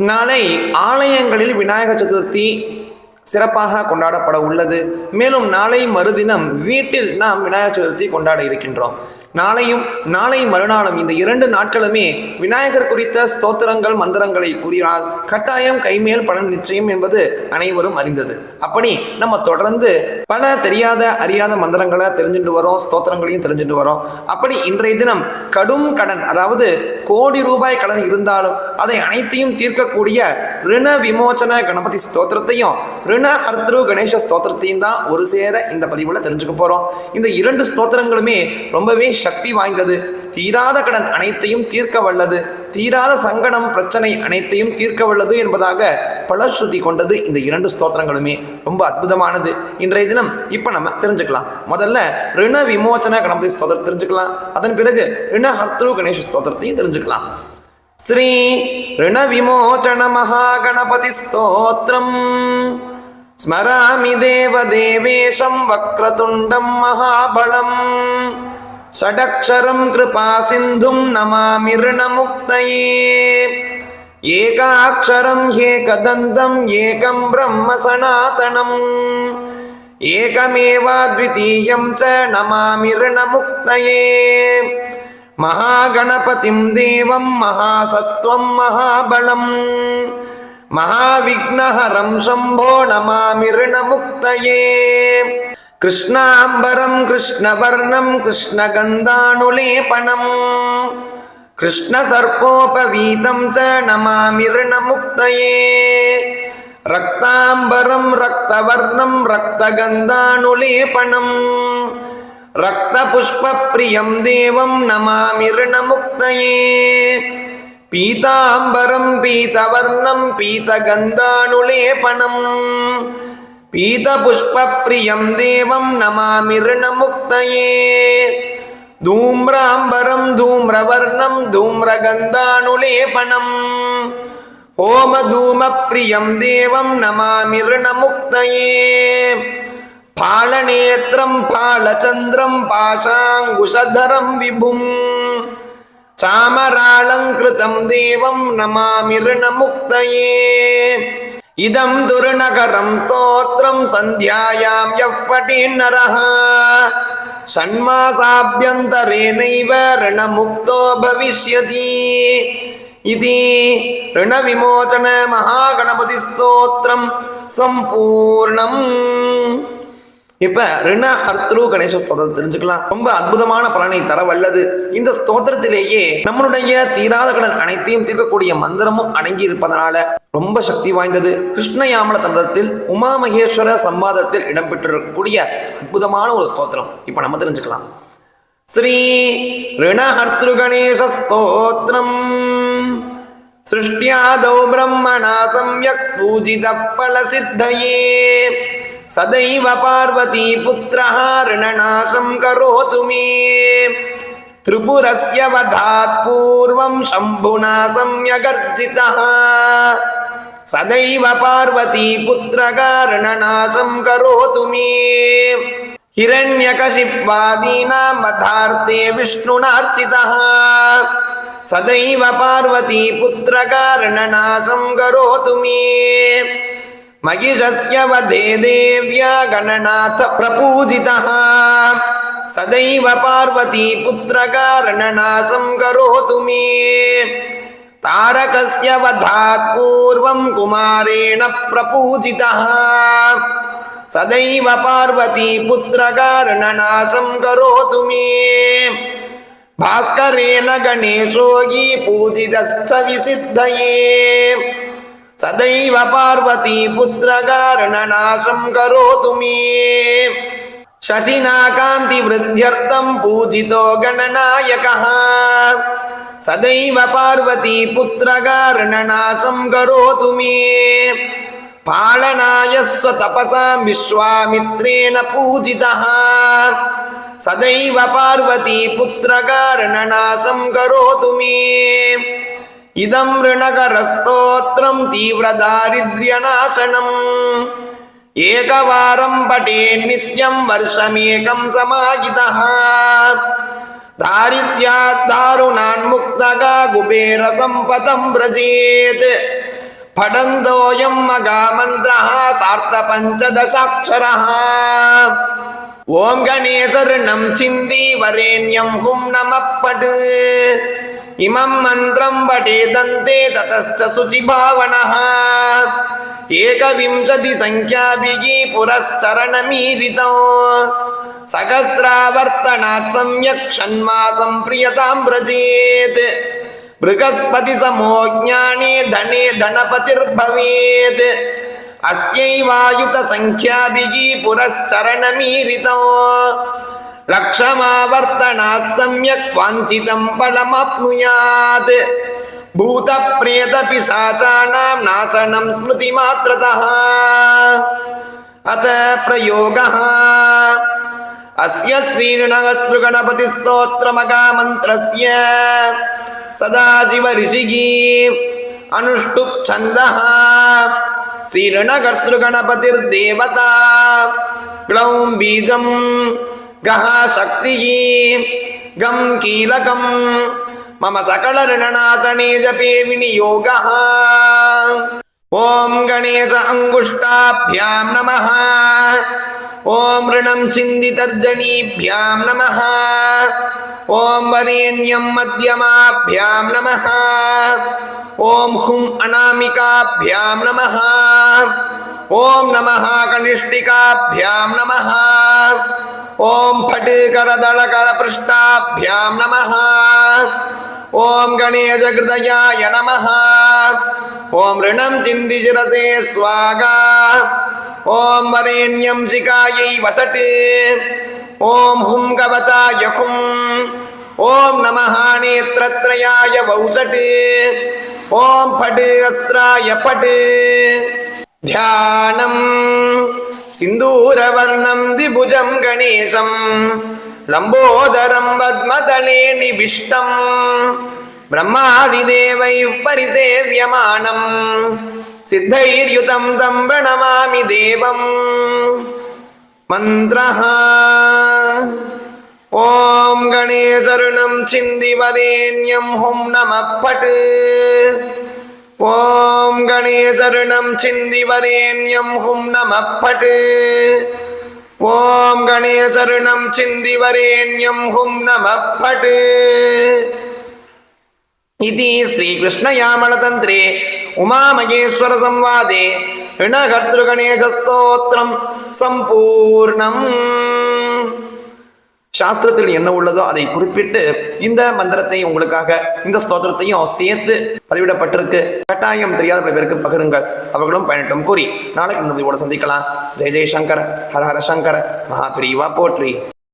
நாளை ஆலயங்களில் விநாயகர் சதுர்த்தி சிறப்பாக கொண்டாடப்பட உள்ளது. மேலும் நாளை மறுதினம் வீட்டில் நாம் விநாயகர் சதுர்த்தி கொண்டாட இருக்கின்றோம். நாளையும் நாளை மறுநாளும் இந்த இரண்டு நாட்களுமே விநாயகர் குறித்த ஸ்தோத்திரங்கள் மந்திரங்களை கூறினால் கட்டாயம் கைமேல் பலன் நிச்சயம் என்பது அனைவரும் அறிந்தது. அப்படி நம்ம தொடர்ந்து பல தெரியாத அறியாத மந்திரங்களை தெரிஞ்சுட்டு வரோம் ஸ்தோத்திரங்களையும் தெரிஞ்சுட்டு வரோம். அப்படி இன்றைய தினம் கடும் கடன் அதாவது கோடி ரூபாய் கடன் இருந்தாலும் அதை அனைத்தையும் தீர்க்கக்கூடிய ரிண விமோச்சன கணபதி ஸ்தோத்திரத்தையும் ரிண ஹர்த்ரு கணேச ஸ்தோத்திரத்தையும் தான் ஒரு சேர இந்த பதிவில் தெரிஞ்சுக்க போகிறோம் இந்த இரண்டு ஸ்தோத்திரங்களுமே ரொம்பவே சக்தி வாய்ந்தது. தீராத கடன் அனைத்தையும் தீர்க்க வல்லது. தீராத சங்கடம் பிரச்சனை அனைத்தையும் தீர்க்க வல்லது என்பதாக பலஸ்ருதி கொண்டது இந்த இரண்டு ஸ்தோத்திரங்களுமே ரொம்ப அற்புதமானது இன்றைய தினம் இப்போ நம்ம தெரிஞ்சுக்கலாம் முதல்ல ரிண விமோச்சன கணபதி ஸ்தோத்திரம் தெரிஞ்சுக்கலாம் அதன் பிறகு ரிண ஹர்த்ரு கணேச ஸ்தோத்திரத்தையும் தெரிஞ்சுக்கலாம் ஸ்ரீ ரிண விமோச்சன மகாகணபதி ஸ்தோத்திரம் ஸ்மராமி தேவ தேவேஷம் வக்ரதுண்டம் மகாபலம் षडक्षरं कृपासिन्धुं नमामि ऋणमुक्तये ஏகாட்சரம் ஏகதந்தம் ஏகம் பிரம்ம சனாதனம். ஏகமேவாத்விதீயம் ச நமாமி ரிணமுக்தயே. மகாகணபதிம் தேவம் மகாசத்வம் மகாபலம். மகாவிக்னஹரம் சம்போ நமாமி ரிணமுக்தயே. கிருஷ்ணாம்பரம் கிருஷ்ணவர்ணம் கிருஷ்ணகந்தானுலேபனம். कृष्णसर्पोपवीतं च नमामि ऋणमुक्तये रक्ताम्बरं रक्तवर्णं रक्तगन्धानुलेपनम् रक्तपुष्पप्रियं देवं नमामि ऋणमुक्तये पीताम्बरं पीतवर्णं पीतगन्धानुलेपनम् पीतपुष्पप्रियं देवं नमामि ऋणमुक्तये धूम्राम्बरं धूम्रवर्णं धूम्रगन्धानुलेपनम् होमधूमप्रियं देवं नमामि ऋणमुक्तये फालनेत्रं फालचन्द्रं पाशाङ्कुशधरं विभुम् चामरालङ्कृतं देवं नमामि ऋणमुक्तये इदं दुर्नगरं स्तोत्रं सन्ध्यायां यः पठेन्नरः षण्मासाभ्यन्तरेणैव ऋणमुक्तो भविष्यति इति ऋणविमोचन महागणपतिस्तोत्रं सम्पूर्णम् இப்ப ரிண ஹர்த்ரு கணேச ஸ்தோத்திரம் தெரிஞ்சுக்கலாம் ரொம்ப அற்புதமான பலனை தர வல்லது இந்த ஸ்தோத்திரத்திலேயே நம்மளுடைய தீராத கடன் அனைத்தையும் தீர்க்கக்கூடிய மந்திரமும் அடங்கி இருப்பதனால ரொம்ப சக்தி வாய்ந்தது கிருஷ்ணயாமல தந்தத்தில் உமா மகேஸ்வர சம்பாதத்தில் இடம்பெற்றிருக்கக்கூடிய அற்புதமான ஒரு ஸ்தோத்திரம் இப்ப நம்ம தெரிஞ்சுக்கலாம் ஸ்ரீ ரிண ஹர்த்ரு கணேச ஸ்தோத்திரம் सृष्ट्यादौ ब्रह्मणा सम्यक् पूजितः फलसिद्धये सदैव पार्वती पुत्रः ऋणनाशं करोतु मे त्रिपुरस्य वधात् पूर्वं शम्भुना सम्यगर्जितः सदैव पार्वती पुत्रकारणनाशं करोतु मे हिरण्यकशिप्वादीनां वधार्थे विष्णुनार्चितः सदैव पार्वती पुत्रकारणनाशं करोतु मे महिषस्य वधे देव्या गणनाथ प्रपूजितः सदैव पार्वती पुत्रकारणनाशं करोतु मे। तारकस्य वधात् पूर्वं कुमारेण प्रपूजितः। सदैव पार्वती पुत्रकारणनाशं करोतु मे। भास्करेण पूजितश्च विसिद्धये। सदैव पार्वती पुत्रकारणनाशं करोतु मे शशिनाकान्तिवृद्ध्यर्थं पूजितो गणनायकः सदैव पार्वती पुत्रकारणनाशं करोतु मे पालनाय स्वतपसा विश्वामित्रेण पूजितः सदैव पार्वती पुत्रकारणनाशं करोतु मे इदं ऋणकरस्तोत्रं तीव्रदारिद्र्यनाशनम् एकवारं पठेन्नित्यं वर्षमेकं समाहितः दारिद्र्यात् दारुणान्मुक्तगा कुबेरसम्पदं व्रजेत् पठन्तोऽयं महामन्त्रः सार्धपञ्चदशाक्षरः ॐ गणेशर्णं चिन्ति वरेण्यं हुं नमः पट् इमं मन्त्रं पठेदन्ते ततश्च शुचिभावनः एकविंशतिसङ्ख्याभिः पुरश्चरणमीरितौ सहस्रावर्तनात् सम्यक् षण्मासं प्रियतां व्रजेत् बृहस्पतिसमो ज्ञाने धने धनपतिर्भवेत् अस्यैवायुतसङ्ख्याभिः पुरश्चरणमीरितौ लक्षमावर्तनात् सम्यक् वाञ्छितं फलमाप्नुयात् भूतप्रेतपिशाचानां नाशनं स्मृतिमात्रतः अत प्रयोगः अस्य श्रीगणगणपतिस्तोत्रमगामन्त्रस्य सदाशिवऋषिः अनुष्टुप् छन्दः श्रीऋणकर्तृगणपतिर्देवता ग्लौं बीजं गः शक्तिः गं कीलकं मम सकलऋणनाशने जपे विनियोगः ॐ गणेश अङ्गुष्टाभ्यां नमः ॐ ऋणं छिन्दितर्जनीभ्यां नमः ॐ वरेण्यं मध्यमाभ्यां नमः ॐ हुं अनामिकाभ्यां नमः ॐ नमः कनिष्ठिकाभ्यां नमः ஓம் பட்டுகரதளகரபிருஷ்டாபியாம் நம ஓம் கணேசகிருதயாய நம ஓம் ரிணம் சிந்தி சிரசே ஸ்வாகா. ஓம் வரேண்யம் சிகாயை வசட்டு. ஓம் ஹும் கவசாய ஹும் ஓம் நம நேத்திரத்ரயாய வௌசட்டு. ஓம் பட்டு அஸ்திராய பட்டு. தியானம். സിന്ദൂരവർണം ദിഭുജം ഗണേശം ലംബോദരം പത്മതലേ നിവിഷ്ടം ബ്രഹ്മാതിദേവൈ പരിസേവ്യമാണം സിദ്ധൈര്യുതം തം പ്രണമാമി ദേവം മന്ത്ര ഓം ഗണേതരുണം ചിന്തിവരേണ്യം ഹും നമ फट् ॐ गणेशर्णं छिन्दिवरेण्यं हुं नमः फट् ॐ गणेशर्णं छिन्दिवरेण्यं हुं नमः फट् इति श्रीकृष्णयामलतन्त्रे उमामहेश्वरसंवादे ऋणकर्तृगणेशस्तोत्रं सम्पूर्णम् சாஸ்திரத்தில் என்ன உள்ளதோ அதை குறிப்பிட்டு இந்த மந்திரத்தை உங்களுக்காக இந்த ஸ்தோத்திரத்தையும் சேர்த்து பதிவிடப்பட்டிருக்கு. கட்டாயம் தெரியாத பல பேருக்கு பகிருங்கள். அவர்களும் பயனட்டும் கூறி நாளைக்கு நதியோட சந்திக்கலாம். ஜெய் ஜெய் சங்கர் ஹர ஹர சங்கர மகாபிரிவா போற்றி.